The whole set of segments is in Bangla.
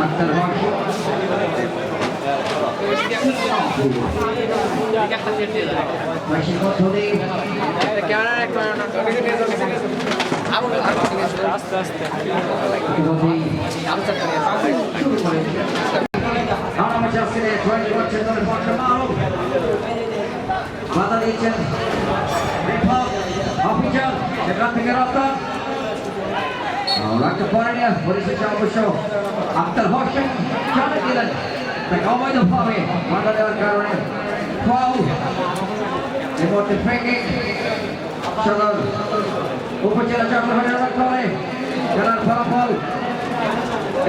আক্তার হক পক্ষে মাহবুব বাধা দিয়েছেন অফিসার সেখান থেকে রপ্তার রাখতে পারেনি পরিশেষে অবশ্য আক্তার হোসেন চালে দিলেন তাকে অবৈধভাবে বাধা দেওয়ার কারণে ফাউল এই মুহূর্তে ফ্রেকিং সদর উপজেলা চক্রভাজা করে খেলার ফলাফল।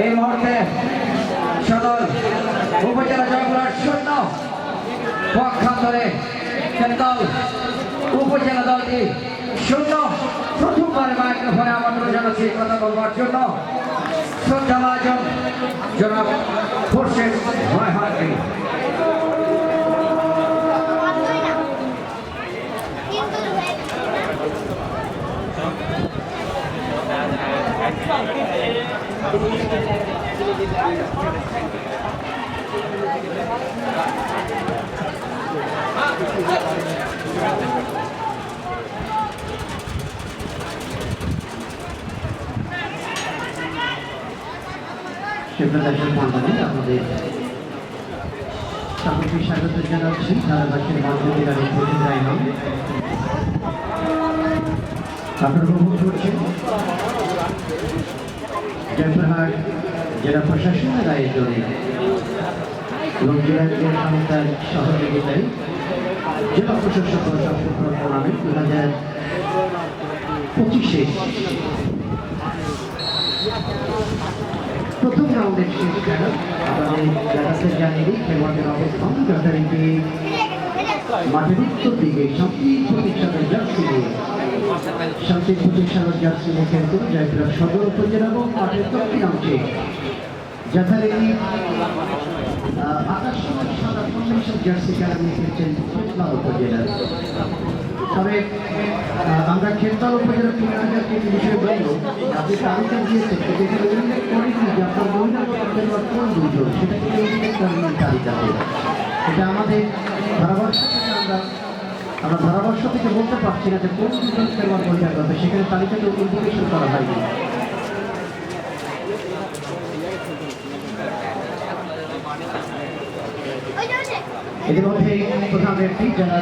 এই মুহূর্তে সদর উপজেলা চক্রার শূন্য, পক্ষান্তরে কেন্দ্র উপজেলা দলটি শূন্য। প্রথমবার মাইক্রোফোনে আমন্ত্রণ জানাচ্ছি কথা বলবার জন্য। শ্রদ্ধা মহাজন জনাব খোরশেদ ময়হানকে আমাদের সকলকে স্বাগত জানাচ্ছি। গাড়ি প্রতি যাইলাম আপনারা উপভোগ করছেন জয়পুরহাট জেলা প্রশাসনের আয়োজনে লোকজনের সংস্থার সহযোগিতায় জেলা প্রশাসক টুর্নামেন্ট দু হাজার পঁচিশে প্রথম রাউন্ডের শেষ খেলা। আমাদের জানাতে জানিয়ে খেলোয়াড়দের অবস্থান যথারীতি। মাঠের উত্তর দিকে শান্তি প্রতিষ্ঠানের জার্সি নিয়ে। শান্তি প্রতিষ্ঠানের জার্সি নিয়ে খেলতে জয়পুরহাট সদর উপজেলা এবং মাঠের দক্ষিণাংশে যথারীতি আকাশ সাদা কম্বিনেশন জার্সি খেলা নিয়ে খেলছেন তবে আমরা খেলতাল উপজেলা ক্রীড়া কিছু বিষয়ে বলব, আপনি তালিকা দিয়েছেন এখানে উল্লেখ করেছি যে আপনার মহিলা খেলোয়াড় কোন দুজন সেটা কিন্তু উল্লেখ করেন তালিকা এটা আমাদের ধারাভাষ্য থেকে আমরা আমরা ধারাভাষ্য থেকে বলতে পারছি না যে কোন দুজন খেলোয়াড় মহিলার কথা সেখানে তালিকাতে ইন্ডিকেশন করা হয়নি। এদের মধ্যে প্রধান ব্যক্তি যারা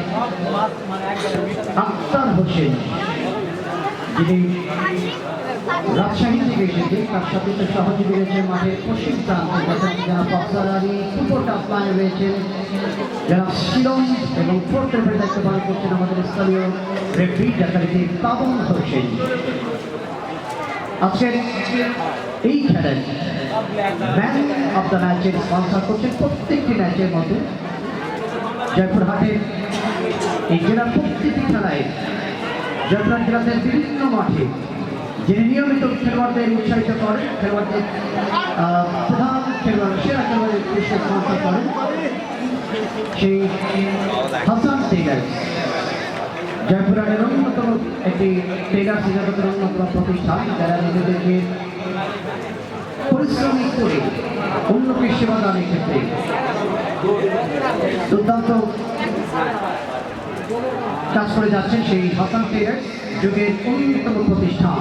আক্তার হোসেন, যিনি রাজশাহী থেকে এসেছে তার সাথে তার সহযোগী রয়েছে মাঠের পশ্চিম প্রান্তে যারা বক্সার আলী সুপার টাপ লাইনে রয়েছেন, যারা শিলং এবং ফোর্থ রেফারি দায়িত্ব পালন করছেন আমাদের স্থানীয় রেফারি যথারীতি পাবন হোসেন। আজকের এই খেলায় ম্যান অফ দ্য ম্যাচের স্পন্সর করছেন প্রত্যেকটি ম্যাচের মতো জয়পুরহাটের এই জেলার প্রত্যেকটি খেলায় জয়পুরহাট জেলাদের বিভিন্ন মাঠে যিনি নিয়মিত খেলোয়াড়দের উৎসাহিত করেন, খেলোয়াড়দের প্রধান খেলোয়াড়, সেরা খেলোয়াড়ের উদ্দেশ্যে করেন, সেই হাসান টেগার। জয়পুরহাটের অন্যতম একটি টেগার্স জগতের অন্যতম প্রতিষ্ঠান যারা নিজেদেরকে পরিশ্রমিক করে অন্যকে সেবা দানের ক্ষেত্রে দুর্দান্ত কাজ করে যাচ্ছেন সেই হাসান ট্রেডার্স যুগের অন্যতম প্রতিষ্ঠান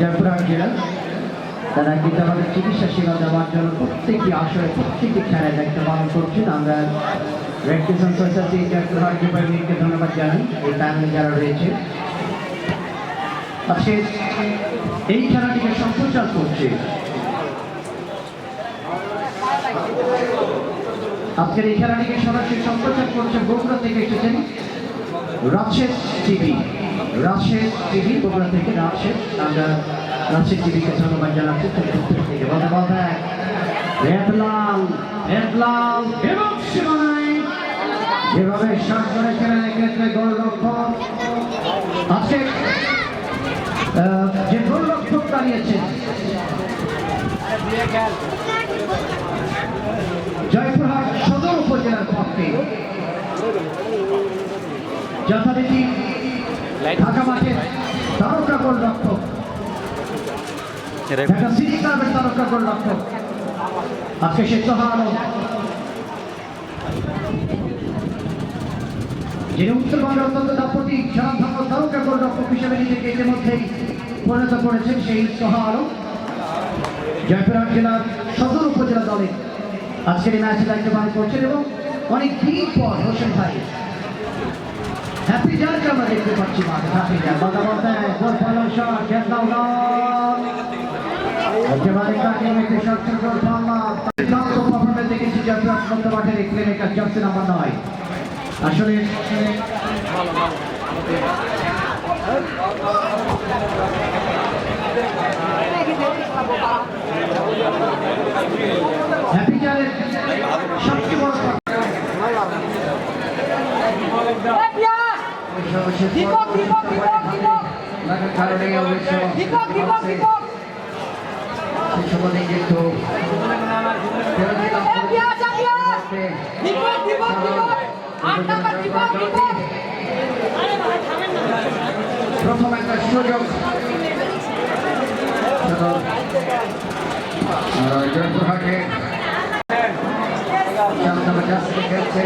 জয়পুরহাট জেলা তারা কিন্তু আমাদের চিকিৎসা সেবা দেওয়ার জন্য প্রত্যেকটি আসরে, প্রত্যেকটি খেলায় দায়িত্ব পালন করছেন। আমরা রেড ক্রিসেন্ট সোসাইটি জয়পুরহাট যুব মিনিটকে ধন্যবাদ জানাই, এই প্যানেলে যারা রয়েছে। আজকে এই খেলাটিকে সম্প্রচার করছে। আজকের এই খেলাটিকে সরাসরি সম্প্রচার করছে বগুড়া থেকে এসেছেন রাজশেষ টিভি। রাজশেষ টিভি বগুড়া থেকে রাজশেষ আমরা রাজশেষ টিভিকে ধন্যবাদ জানাচ্ছি। থেকে সীমানায় যেভাবে শট করেছিলেন এক্ষেত্রে গোলরক্ষক যে গোলরক্ষক দাঁড়িয়েছেন জয়পুরহাট সদর উপজেলার পক্ষে যথারীতি ঢাকা মাঠের তারকা গোলরক্ষক ঢাকা সিটি ক্লাবের তারকা গোলরক্ষক আজকে সে সোহা যিনি উত্তরবঙ্গের অত্যন্ত দাপটিক স্বনামধন্য তারকা গোলরক্ষক হিসেবে নিজেকে ইতিমধ্যেই পরিণত করেছেন সেই সোহা আলম। জয়পুরহাট জেলার সদর উপজেলা দলে আজকের এই ম্যাচে দায়িত্ব পালন করছেন এবং অনেক দিন পর হোসেন ভাই হ্যাপি জারকে আমরা দেখতে পাচ্ছি হ্যাপি জার বাধা বলতে গোল পালন শট ডাউন একেবারে জারের সবচেয়ে বড় কারণে অবশ্য সেই সময় কিন্তু প্রথম একটা সুযোগ জয়পুরহাটে খেলছে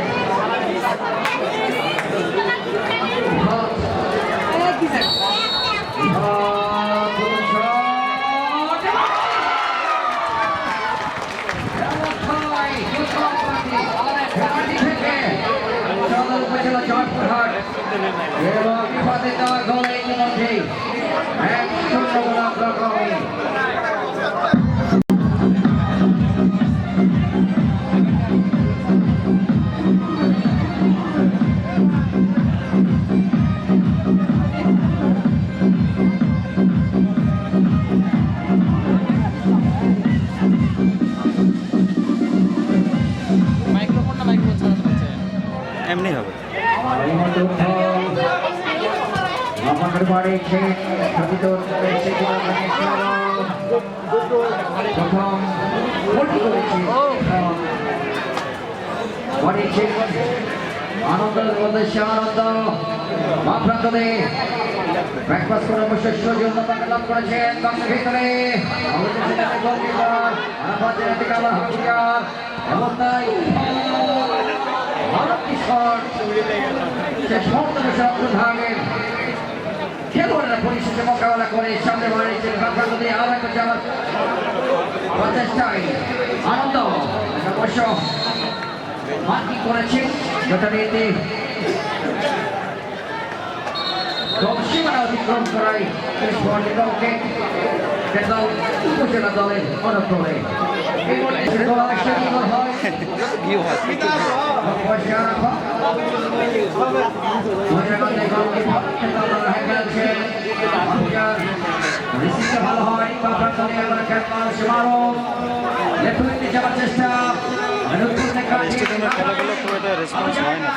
জয়পুরহাট এবং বিপদে দেওয়া গোল ইতিমধ্যেই এক শূন্য বাড়িছে আনন্দের মধ্যে সে আনন্দ। মাপ্রান্তরে ব্রেকফাস্ট করে অবশ্য সৌজন্য তাকে লাভ করেছেন বাক্সের ভিতরে এবং তাই ভারতী সে শর্ত অব্দুল হামিদ খেলোয়াড়রা পরিশেষে মোকাবেলা করে সামনে বাড়িয়েছে বাংলা যদি আলাদা করছে আমার প্রচেষ্টায় আনন্দ অবশ্য মার্কিং করেছে। যথারীতি দল সীমানা অতিক্রম করায় দল উপজেলা দলের রাখা ভালো হয়। চেষ্টা স্টেডিয়ামের খেলাগুলো খুব একটা রেসপন্স হয় না।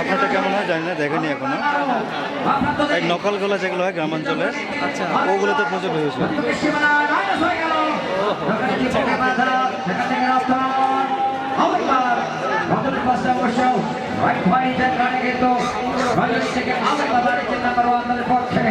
আপনারটা কেমন হয় জানি না দেখেনি এখনও। এই নকলগুলো যেগুলো হয় গ্রামাঞ্চলে আচ্ছা। ওগুলো তো প্রচুর হয়েছে পক্ষে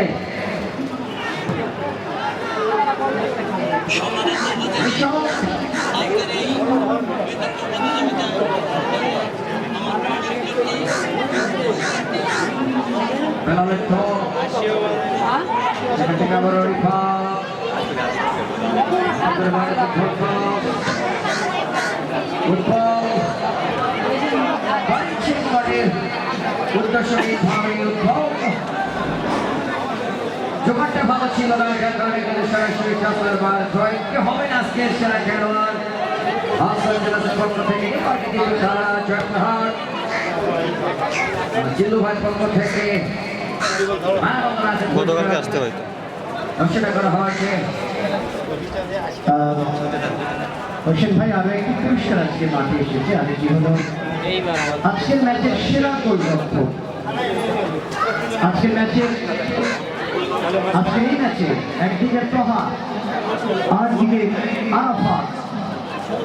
জোগাড়টা ভালো ছিল না কিন্তু সরাসরি চাষের বার জয়কে হবে না আজকের সেরা খেলোয়াড় হাসান জেলাদের পক্ষ থেকে সারা জয়পুরহাট জিল্লু ভাই পক্ষ থেকে গতকালকে আসতে হয়তো। ঘোষণা করা হয়েছে হোসেন ভাই, আরও একটি পুরস্কার আজকে মাঠে এসেছে। আর এটি হলো? আজকের ম্যাচের সেরা গোলরক্ষক আজকের এই ম্যাচে একদিকে প্রহা আর দিকে আরাফাত।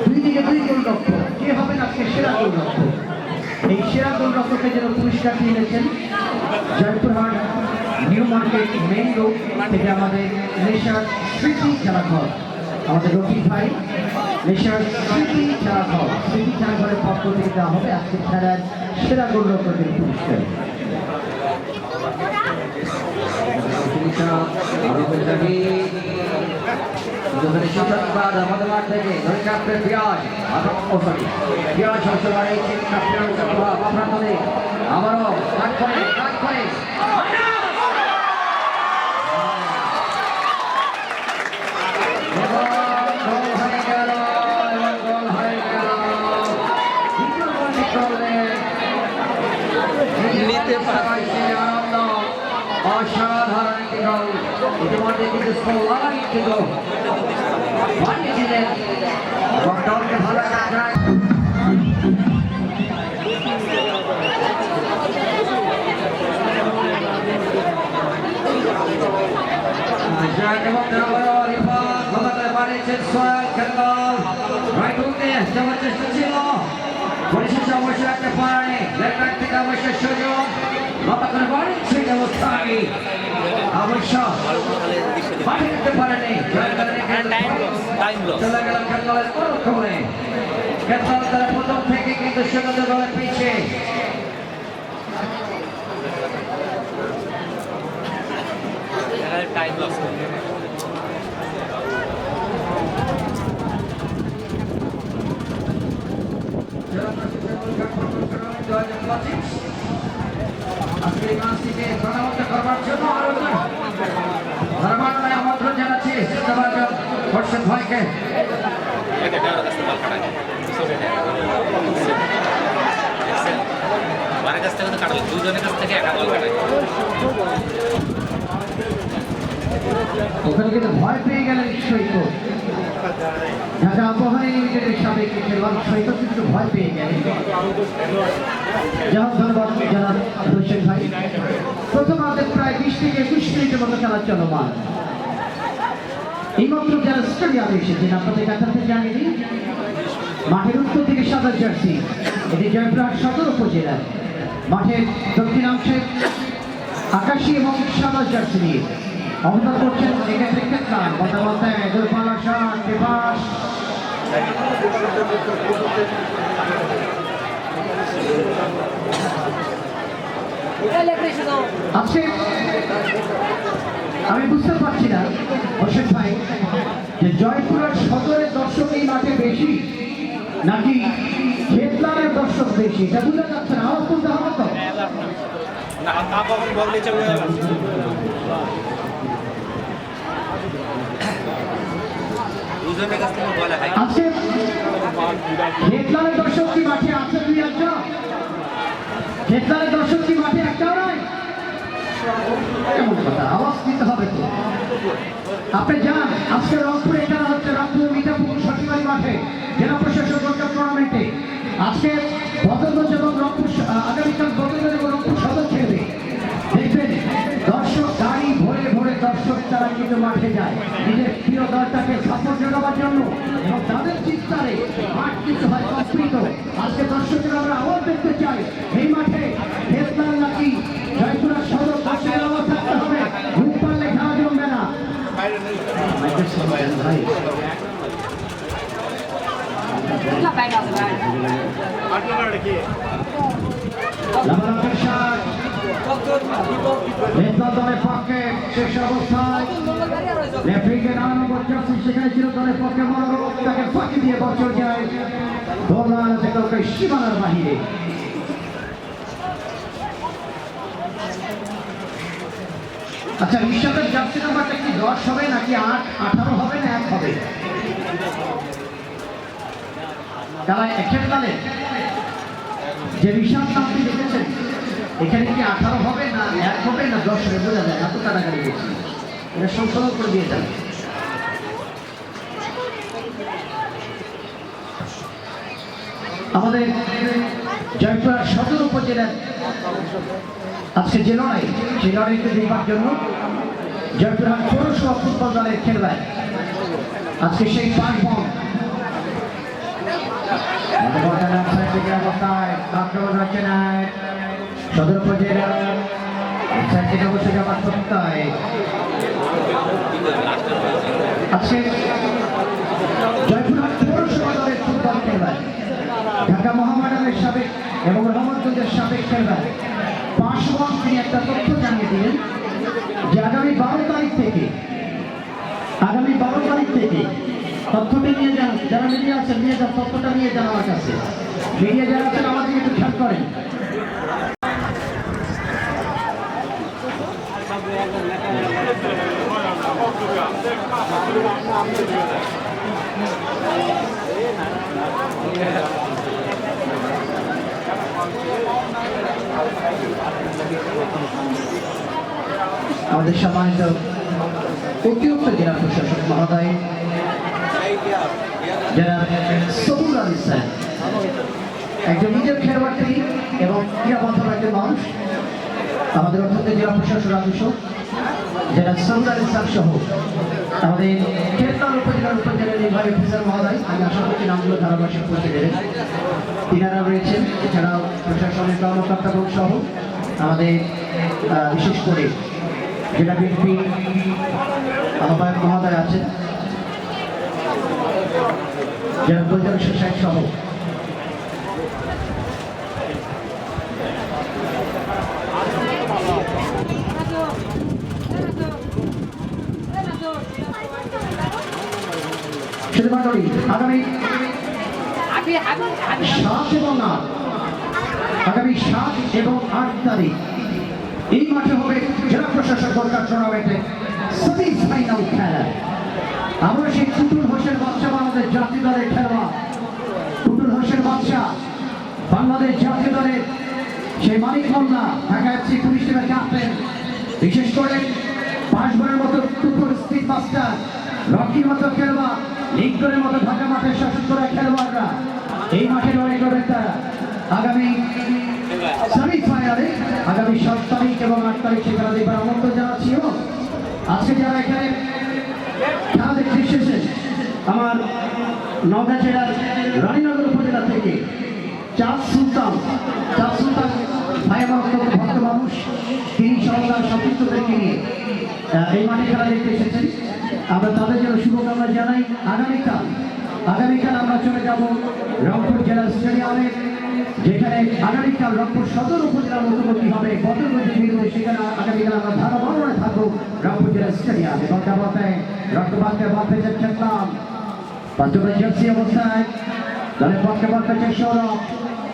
দুই দিকে দুই গোলরক্ষক। কে হবেন আজকে সেরা গোলরক্ষক? এই সেরা গোলরক্ষকের জন্য পুরস্কারটি এনেছেন Joypurhat new market, main road থেকে আমাদের নেশার স্মৃতি খেলাঘর। আমাদের রফিক ভাই, নেশার স্মৃতি খেলাঘর। স্মৃতি খেলাঘরের পক্ষ থেকে দেওয়া হবে আজকে খেলার সেরা গোলরক্ষকের পুরস্কার। আমাদের মাঠ থেকে ধরে পেঁয়াজ ও সরি পেঁয়াজ সবসময় এই প্রভাব আপনার আবারও করে করে। নিতে পারছে। অসাধারণ একটি গোল ইতিমধ্যে কিন্তু পরিশেষে অবশ্যই একটা পারে ব্যাক থেকে অবশ্যই সুযোগ লতা করে বাড়িয়েছে অবস্থায় অবশ্য মাঠে দিতে পারেনি। চলে গেল খেলোয়াড়ের কোনো খবরে। খেলোয়াড় তারা প্রথম থেকে কিন্তু সেগুলো দলের পিছিয়ে টাইম লস আজকে এই ম্যাচটিকে প্রাণবন্ত করবার জন্য আলোচনা ধর্মান্বয় আমন্ত্রণ জানাচ্ছি সিদ্ধাবাজন হর্ষদ ভাইকে আমার কাছ থেকে তো কাটালো দুজনের কাছ থেকে একা বল কাটাই ওখানে কিন্তু ভয় পেয়ে গেলেন সৈকত ঢাকা আবহাওয়া লিমিটেডের সাবেক খেলোয়াড় সৈকত কিন্তু ভয় পেয়ে গেলেন। যাহোক জানান হোসেন ভাই। প্রথম হাতে প্রায় বিশ থেকে একুশ মিনিটের মতো খেলা চলমান। এইমাত্র যারা স্টেডিয়ামে এসেছেন, আপনাদের কাছাতে জানিয়ে মাঠের উত্তর থেকে সাদা জার্সি এটি জয়পুরহাট সদর উপজেলা। মাঠের দক্ষিণাংশে আকাশি এবং সাদা জার্সি নিয়ে। অবদান করছেন এক্ষেত্রে খেতলাম কথা আজকে আমি বুঝতে পারছি না হোসেন ভাই, যে জয়পুরের সদরের দর্শক এই মাঠে বেশি নাকি খেতলারের দর্শক বেশি? এটা বোঝা যাচ্ছে না তুলতে হবে তো। না কখন বল খেতলারের আছে খেতলারের দর্শক মাঠে কেমন কথা? আওয়াজ দিতে হবে তো। আপনি যান, আজকে রংপুরে খেলা হচ্ছে রংপুর মিঠাপুর সচিবাড়ি মাঠে, জেলা প্রশাসক টুর্নামেন্টে আজকে বদলগঞ্জ দর্শক তারা কিন্তু মাঠে যায়। নিজের প্রিয় দলটাকে সাপোর্ট জানাবার জন্য এবং তাদের চিৎকারে মাঠ কিন্তু হয় কম্পিত আজকে দর্শকের আমরা আওয়াজ দেখতে চাই এই মাঠে ফেসলাল নাকি জয়পুরা আওয়াজ থাকতে হবে। ঘুম পারলে খেলা জমবে না লাভালাভের দলের পক্ষে শেষ অবস্থায়। রেফারিকে নানা নম্বর জার্সি সেখানে দলের পক্ষে মনোরম তাকে ফাঁকি দিয়ে বছর যায়। দোলনা থেকে সীমানার বাহিরে। আচ্ছা ঋষভের জার্সি নাম্বারটা কি দশ হবে নাকি আট, আঠারো হবে না এক হবে? তারা একের দলে যে ঋষভ নামটি দেখেছেন এখানে কি আঠারো হবে না এক হবে না দশ হবে? বোঝা যায় না তো কাটাকাটি বেশি এটা সংশোধন করে দিয়ে যাবে আমাদের জয়পুর সদর উপজেলার আজকে যে লড়াই সেই লড়াইতে দেখবার জন্য জয়পুরহাট পৌরসভা ফুটবল দলের খেলবে আজকে সেই পাঁচ বল। অবস্থায় সদর উপজেলার সাইড থেকে বসে যাবার সত্তায় আজকে জয়পুরহাট পৌরসভা দলের ফুটবল খেলবে। ঢাকা মহামেডানের সাবেক এবং রহমতগঞ্জের সাবেক খেলবে। পাঁচবান তিনি একটা তথ্য জানিয়ে দিলেন যে আগামী বারো তারিখ থেকে, আগামী বারো তারিখ থেকে তথ্যটা নিয়ে যান, যারা মিডিয়া আছেন, নিয়ে যান, তথ্যটা নিয়ে যান আমার কাছে। মিডিয়া যারা আছেন আমাদের একটু খেয়াল করেন। আমাদের সম্মানিত অতিরিক্ত জেলা প্রশাসক মহোদয় যারা সবুল আলী স্যার। একজন নিজের খেলোয়াড় এবং ক্রীড়াবন্ধব একজন মানুষ। আমাদের অত্যন্ত জেলা প্রশাসক রাজস্ব যারা আলী স্যার সহ আমাদের কেরতাল উপজেলার উপজেলা নির্বাহী অফিসার মহোদয়, আমি আশা করছি নামগুলো ধারাবাহিক করতে পেরেন তিনারা রয়েছেন, এছাড়াও প্রশাসনের কর্মকর্তা সহ আমাদের বিশেষ করে জেলা বিএনপি আহ্বায়ক মহোদয় আছেন। জেলা পরিচালক সহ মন্ডলী আগামী সাত এবং আট। আগামী সাত এবং আট তারিখ। এই মাঠে হবে জেলা প্রশাসক সরকার টুর্নামেন্টে সেমি ফাইনাল খেলা। আমরা সেই টুটুল হোসেন বাচ্চা বাংলাদেশ জাতীয় দলের খেলোয়াড়। টুটুল হোসেন বাচ্চা বাংলাদেশ জাতীয় দলের সেই মানিক মোল্লা ঢাকা এফসি পুলিশ টিমের ক্যাপ্টেন বিশেষ করে পাঁচবারের মতো টুটুল স্পিড মাস্টার রকির মতো খেলোয়াড় লিঙ্কনের মতো ঢাকা মাঠে শাসন করা খেলোয়াড়রা। এই মাঠে লড়াই করবেন তারা। আগামী সেমিফাইনালে আগামী সাত তারিখ এবং আট তারিখ সেখানে দেখবার আমন্ত্রণ জানাচ্ছি আজকে যারা এখানে খেলা দেখতে এসেছেন আমার নওগাঁ জেলার রানীনগর উপজেলা থেকে চাঁদ সুলতান। চাঁদ সুলতান ভাই ভক্ত মানুষ। তিনি সরকার সতীর্থদেরকে নিয়ে এই মাঠে খেলা দেখতে এসেছেন। আমরা তাদের জন্য শুভকামনা আগামীকাল আগামীকাল আমরা চলে যাব রংপুর জেলা স্টেডিয়ামে, যেখানে আগামীকাল রংপুর সদর উপজেলার মুখোমুখি হবে বিরুদ্ধে সেখানে আগামীকাল আমরা ধারা থাকব রংপুর জেলা স্টেডিয়ামে। রক্তপাতকে বাদ পেয়েছে খেললাম পাঁচজনের জার্সি অবস্থায়, দলের পক্ষে বল পেয়েছে সৌরভ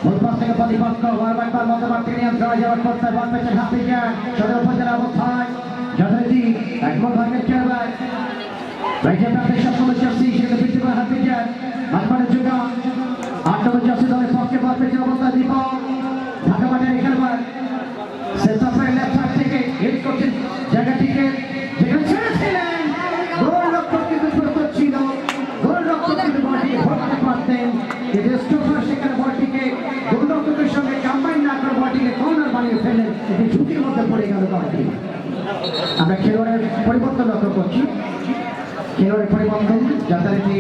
মূল থেকে প্রতিপক্ষ, বারবার বার মতামত নিয়ে ধরা যাওয়ার পর বল পেয়েছে হাফিজা সদর উপজেলা অবস্থায়, যথারীতি একমত ভাগের চেয়ারম্যান রাইজে প্রান্তে সপ্তম জার্সি সেখানে বৃদ্ধি করে হাফিজা মাঝমাঠে যোগা আট নম্বর জার্সি দলের পক্ষে বল পেয়েছে অবস্থায় দীপক ঢাকা মাঠের এখানবার সেন্টার লেফট সাইড থেকে হিট করছেন জায়গাটিকে যেখানে ছেড়েছিলেন গোলরক্ষক কিন্তু প্রস্তুত ছিল গোলরক্ষক কিন্তু বলটিকে ধরতে পারতেন কিন্তু স্টোফার সেখানে বলটিকে গোলরক্ষকের সঙ্গে কম্বাইন না করে বলটিকে কর্নার বানিয়ে ফেলেন এটি ঝুঁকির মধ্যে পড়ে গেল দলটি আমরা খেলোয়াড়ের পরিবর্তন লক্ষ্য করছি খেলোয়াড়ের পরিবর্তন যথারীতি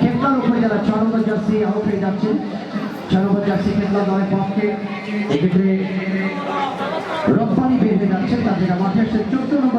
খেতলার উপজেলা ছ নম্বর জার্সি আউট হয়ে যাচ্ছেন ছ নম্বর জার্সি খেতলা দলের